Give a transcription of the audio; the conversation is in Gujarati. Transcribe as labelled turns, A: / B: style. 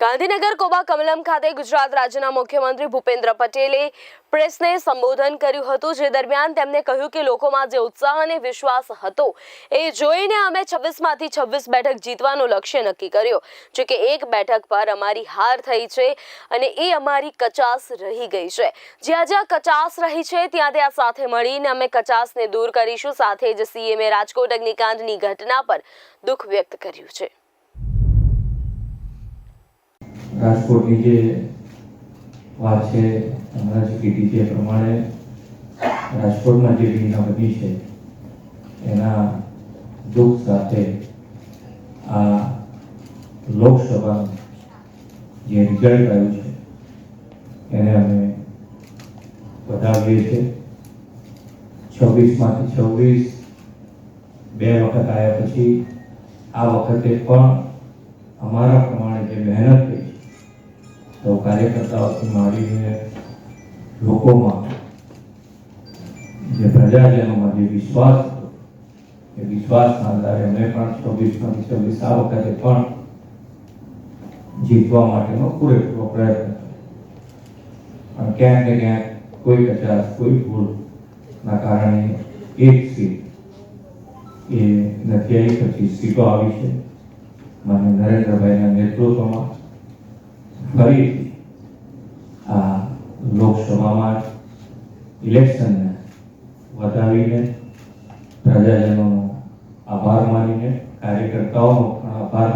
A: ગાંધીનગર કોબા કમલમ ખાતે ગુજરાત રાજ્યના મુખ્યમંત્રી ભૂપેન્દ્ર પટેલે પ્રેસને સંબોધન કર્યું હતું, જે દરમિયાન તેમણે કહ્યું કે લોકોમાં જે ઉત્સાહ અને વિશ્વાસ હતો, એ જોઈને અમે છવ્વીસમાંથી છવ્વીસ બેઠક જીતવાનો લક્ષ્ય નક્કી કર્યો. જો કે એક બેઠક પર અમારી હાર થઈ છે અને એ અમારી કચાસ રહી ગઈ છે. જ્યાં જ્યાં કચાસ રહી છે, ત્યાં ત્યાં સાથે મળીને અમે કચાસને દૂર કરીશું. સાથે જ સીએમએ રાજકોટ અગ્નિકાંડની ઘટના પર દુઃખ વ્યક્ત કર્યું છે.
B: રાજકોટની જે વાત છે હમણાં જે કીધી છે એ પ્રમાણે રાજકોટમાં જે ઘટના બની છે, એના દુઃખ સાથે આ લોકસભાનું જે રિઝલ્ટ આવ્યું છે, એને અમે વધાવીએ છીએ. છવ્વીસમાંથી છવ્વીસ બે વખત આવ્યા પછી આ વખતે પણ અમારા પ્રમાણે જે મહેનત તો કાર્યકર્તાઓથી માંડીને લોકોમાં જે પ્રજાજનોમાં જે વિશ્વાસ હતો, એ વિશ્વાસના આધારે અમે પણ છવ્વીસમાંથી છવ્વીસ આ વખતે પણ જીતવા માટેનો પૂરેપૂરો પ્રયત્ન પણ ક્યાંક ને ક્યાંક કોઈ કચાશ, કોઈ ભૂલના કારણે એક સીટ એ નથી આવી પછી સીટો આવી છે. મને નરેન્દ્રભાઈના નેતૃત્વમાં ફરીથી આ લોકસભામાં ઇલેક્શનને વધાવીને પ્રજાજનોનો આભાર માનીને કાર્યકર્તાઓનો પણ આભાર